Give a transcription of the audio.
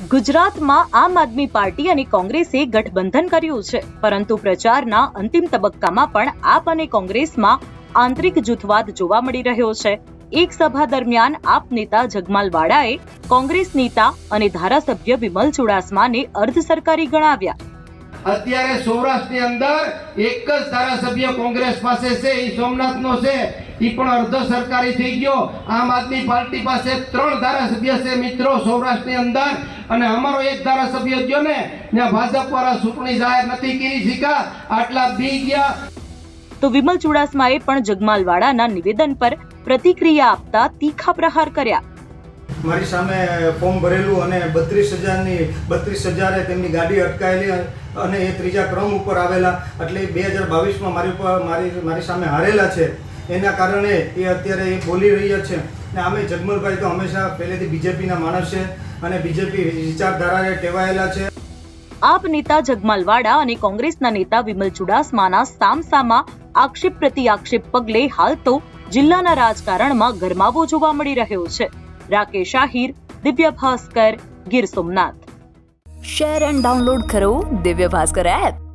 ગુજરાતમાં આમ આદમી પાર્ટી અને કોંગ્રેસે ગઠબંધન કર્યું છે, પરંતુ પ્રચારના અંતિમ તબક્કામાં પણ આપ અને કોંગ્રેસમાં આંતરિક જૂથવાદ જોવા મળી રહ્યો છે. એક સભા દરમિયાન આપ નેતા જગમાલ વાડાએ કોંગ્રેસ નેતા અને ધારાસભ્ય વિમલ ચુડાસમાને અર્ધ સરકારી ગણાવ્યા. અત્યારે સૌરાષ્ટ્રની અંદર એક જ ધારાસભ્ય કોંગ્રેસ પાસે છે, એ સોમનાથનો છે. એ પણ અર્ધ સરકારી થઈ ગયો. આમ આદમી પાર્ટી પાસે ત્રણ ધારાસભ્ય છે મિત્રો સૌરાષ્ટ્રની અંદર. અને અમારો એક ધારાસભ્ય ગયો ને ત્યાં ભાજપ વાળા ચૂંટણી જાહેર નથી કરી શીખા આટલા બી ગયા. તો વિમલ ચુડાસમાએ પણ જગમાલવાડાના નિવેદન પર પ્રતિક્રિયા આપતા તીખા પ્રહાર કર્યા. મારી સામે ફોર્મ ભરેલું અને બત્રીસ હજારની બત્રીસ હજારે તેમની ગાડી અટકાયેલી અને એ ત્રીજા ક્રમ ઉપર આવેલા. એટલે બે હજાર બાવીસમાં મારી ઉપર મારી મારી સામે હારેલા છે. એના કારણે એ અત્યારે એ બોલી રહ્યા છે. ને આમે જગમલભાઈ તો હંમેશા પહેલેથી બીજેપીના માણસ છે અને બીજેપી વિચારધારાને ટેવાયેલા છે. આપ નેતા જગમાલવાડા અને કોંગ્રેસના નેતા વિમલ ચુડાસમાના સામસામા આક્ષેપ પ્રતિ આક્ષેપ પગલે હાલ તો જિલ્લાના રાજકારણમાં ગરમાવો જોવા મળી રહ્યો છે. Rakesh Ahir Divya Bhaskar Gir Somnath. Share and download કરો દિવ્ય ભાસ્કર એપ